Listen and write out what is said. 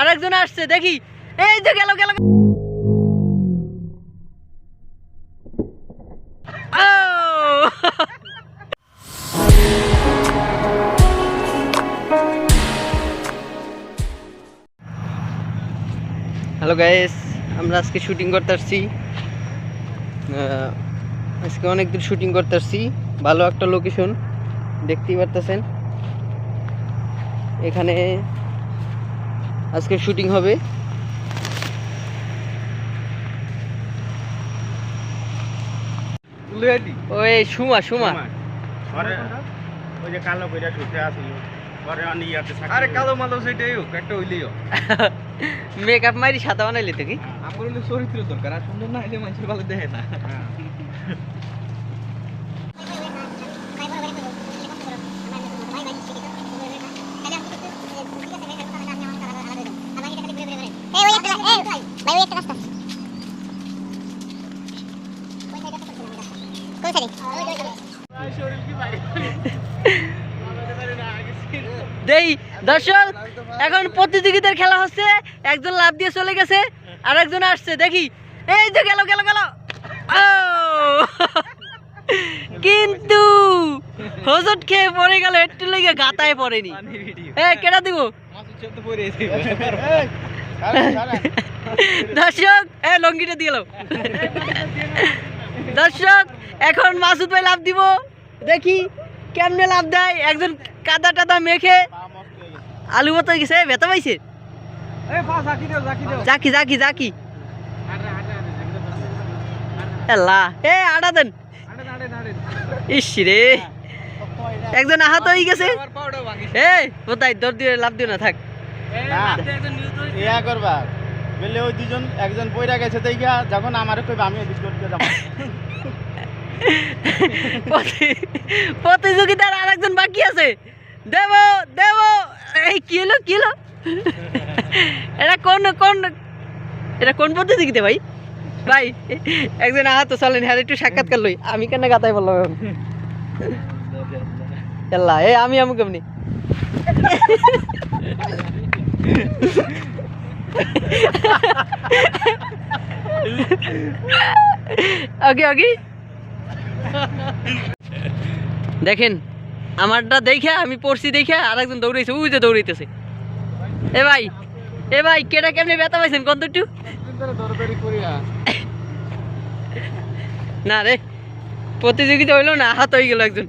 আরেকজন আসছে, দেখি। এই যে গেল গেল হ্যালো গাইস আমরা আজকে শুটিং করতে আসছি। আজকে অনেক দূর শুটিং করতে আসছি। ভালো একটা লোকেশন দেখতেই পারতেছেন। এখানে আজকে শুটিং হবে। ওই সুমা সুমা। ঘরে ওই যে কালো কইরা শুতে আসিল। ঘরে অনেক ইয়াতে থাকি আরে কালো মালো সেটাই হোক একটা হইলেই হোক। মেকআপ মারি সাদা বানাইলি তো কি? আমার হলে চরিত্র দরকার আর সুন্দর না হলে মানুষের ভালো দেখে না হ্যাঁ। এই ওই একটা ভাই ওই একটা রাস্তা কোন সাইডে দেই দর্শক এখন প্রতিযোগিতার খেলা হচ্ছে। একজন লাভ দিয়ে চলে গেছে আর একজন আসছে। দেখি। এই যে গেল গেল গেল। ও! কিন্তু হজট খেয়ে পড়ে গেল একটু লেগে গাতায় পড়েনি। এ কেটা দিব? দর্শক এ লঙ্গিটা দিয়ে। দর্শক এখন মাসুদ ভাই লাভ দিব। দেখি কেমনে লাভ দেয়। একজন কাদা টাদা মেখে। আলু মতো গেছে। ব্যথা পাইছে? জাকি জাকি জাকি এ আড়া দেন। ইস রে। একজন আহত হয়ে গেছে। এ কোথায় দর দিয়ে লাভ দিও না থাক। না, ইয়া করবা। বললে ওই দুজন একজন পয়রা গেছে দেখা যখন আমার কইবা আমি এদিক করতে যাব। প্রতি- প্রতিযোগিতার আর একজন বাকি আছে। দেব দেব। এই কি হলো কি হলো? এটা কোন কোন এটা কোন প্রতিযোগিতা ভাই? ভাই একজন আহত চলেন হ্যাঁ একটু সাক্ষাৎকার লই। আমি কেন গাতাই বললাম এখন? এ আমি আমি কেমনি? ওকে ওকে দেখেন, আমারটা দেখে, আমি পড়ছি দেখে আর একজন দৌড়াইছে, ওই যে দৌড়াইতেছে। এ ভাই এ ভাই কেটা কেমনে ব্যথা পাইছেন? কত একটু। না রে, প্রতিযোগিতা হইল না হাত হয়ে গেল একজন।